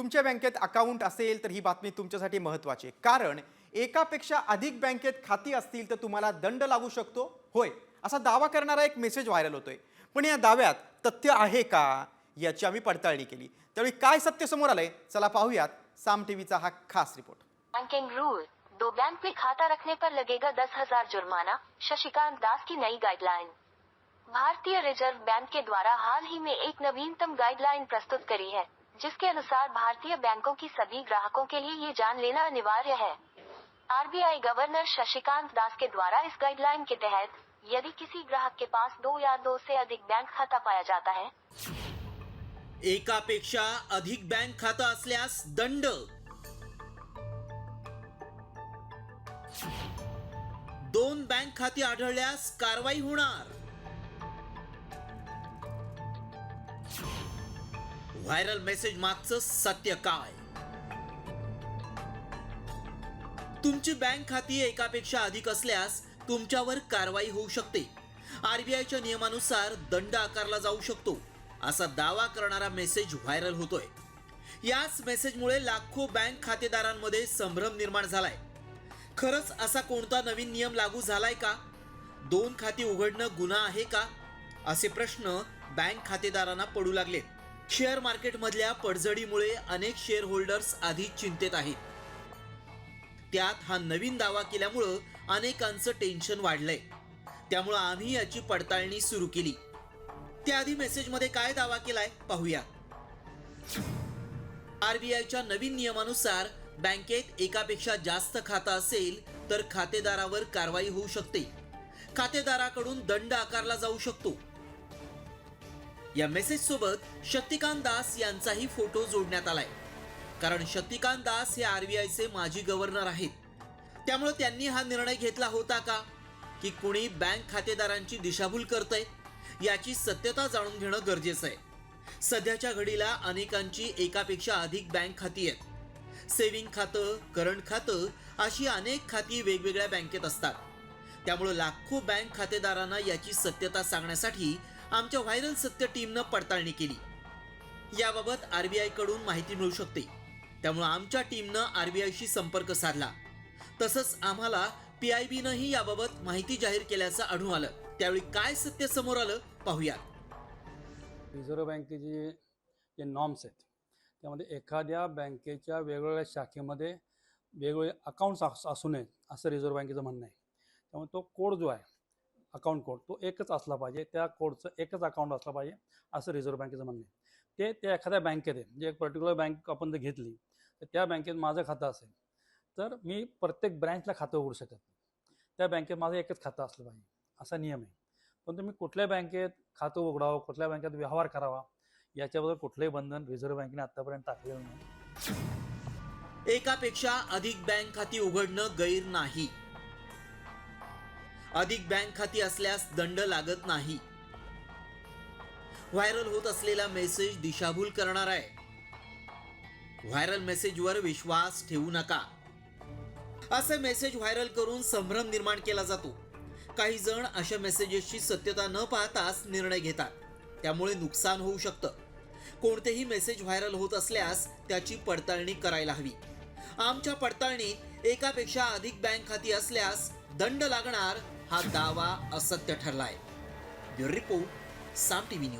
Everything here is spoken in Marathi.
तुमच्या बँकेत अकाउंट असेल तर ही बातमी तुमच्यासाठी महत्त्वाची आहे. कारण एकापेक्षा अधिक बँकेत खाती असतील तर तुम्हाला दंड लागू शकतो. होय असा दावा करणारा एक मेसेज व्हायरल होतोय. पण या दाव्यात तथ्य आहे का याची आम्ही पडताळणी केली. त्यावेळी काय सत्य समोर आलंय चला पाहूयात साम टीव्हीचा हा खास रिपोर्ट बैंकिंग रूल दो बैंक में खाता रखने पर लगेगा दस हजार जुर्माना। शशिकांत दास की नई गाइडलाइन भारतीय रिजर्व बैंक के द्वारा हाल ही में एक नवीनतम गाइडलाइन प्रस्तुत करी है। जिसके अनुसार भारतीय बैंकों की सभी ग्राहकों के लिए ये जान लेना अनिवार्य है। आरबीआई गवर्नर शशिकांत दास के द्वारा इस गाइडलाइन के तहत यदि किसी ग्राहक के पास दो या दो से अधिक बैंक खाता पाया जाता है। एकापेक्षा अधिक बँक खातं असल्यास दंड। दोन बँक खाती आढळल्यास कारवाई होणार। व्हायरल मेसेज मागचं सत्य काय? तुमची बँक खाती एकापेक्षा अधिक असल्यास तुमच्यावर कारवाई होऊ शकते. आरबीआयच्या नियमानुसार दंड आकारला जाऊ शकतो असा दावा करणारा मेसेज व्हायरल होतोय. याच मेसेजमुळे लाखो बँक खातेदारांमध्ये संभ्रम निर्माण झालाय. खरंच असा कोणता नवीन नियम लागू झालाय का? दोन खाती उघडणं गुन्हा आहे का? असे प्रश्न बँक खातेदारांना पडू लागलेत. शेअर मार्केटमधल्या पडझडीमुळे अनेक शेअर होल्डर्स आधीच चिंतेत आहेत. त्यात हा नवीन दावा केल्यामुळं अनेकांचं टेन्शन वाढलंय. त्यामुळं आम्ही याची पडताळणी सुरू केली. त्याआधी मेसेजमध्ये काय दावा केलाय पाहूया. आरबीआयच्या नवीन नियमानुसार बँकेत एकापेक्षा जास्त खातं असेल तर खातेदारावर कारवाई होऊ शकते. खातेदाराकडून दंड आकारला जाऊ शकतो. या मेसेज सोबत शक्तिकांत दास यांचाही फोटो जोडण्यात आलाय. कारण शक्तिकांत दास हे आरबीआयचे माजी गव्हर्नर आहेत. त्यामुळे त्यांनी हा निर्णय घेतला होता का? की कुणी बँक खातेदारांची दिशाभूल करतंय याची सत्यता जाणून घेणं गरजेचं आहे. सध्याच्या घडीला अनेकांची एकापेक्षा अधिक बँक खाती आहेत. सेव्हिंग खातं करंट खातं अशी अनेक खाती वेगवेगळ्या बँकेत असतात. त्यामुळे लाखो बँक खातेदारांना याची सत्यता सांगण्यासाठी आमच्या व्हायरल सत्य टीमनं पडताळणी केली. याबाबत आर बी आयकडून माहिती मिळू शकते. त्यामुळं आमच्या टीमनं आरबीआयशी संपर्क साधला. तसंच आम्हाला पी आय बीनंही याबाबत माहिती जाहीर केल्याचं आढळून आलं. त्यावेळी काय सत्य समोर आलं पाहूया रिझर्व्ह बँकेचे जे नॉर्म्स आहेत त्यामध्ये एखाद्या बँकेच्या वेगवेगळ्या शाखेमध्ये वेगवेगळे अकाउंट्स असू नयेत असं रिझर्व्ह बँकेचं म्हणणं आहे. त्यामुळे तो कोड जो आहे अकाउंट कोड तो एकच असला पाहिजे त्या कोडचं एकच अकाउंट असलं पाहिजे असं रिझर्व्ह बँकेचं म्हणणं आहे. ते त्या एखाद्या बँकेत आहे म्हणजे एक पर्टिक्युलर बँक आपण जर घेतली तर त्या बँकेत माझं खातं असेल तर मी प्रत्येक ब्रँचला खातं उघडू शकत नाही. त्या बँकेत माझं एकच खातं असलं पाहिजे असा नियम आहे. पण तुम्ही कुठल्या बँकेत खातं उघडावं कुठल्या बँकेत व्यवहार करावा याच्याबद्दल कुठलंही बंधन रिझर्व्ह बँकेने आतापर्यंत टाकलेलं नाही. एकापेक्षा अधिक बँक खाती उघडणं गैर नाही. अधिक बँक खाती असल्यास दंड लागत नाही. व्हायरल होत असलेला मेसेज दिशाभूल करणार आहे. व्हायरल मेसेजवर विश्वास ठेवू नका. असे मेसेज व्हायरल करून संभ्रम निर्माण केला जातो. काही जण अशा मेसेजेसची सत्यता न पाहताच निर्णय घेतात. त्यामुळे नुकसान होऊ शकतं. कोणतेही मेसेज व्हायरल होत असल्यास त्याची पडताळणी करायला हवी. आमच्या पडताळणीत एकापेक्षा अधिक बँक खाती असल्यास दंड लागणार हा दावा असत्य ठरलाय. Bureau report Saam TV news.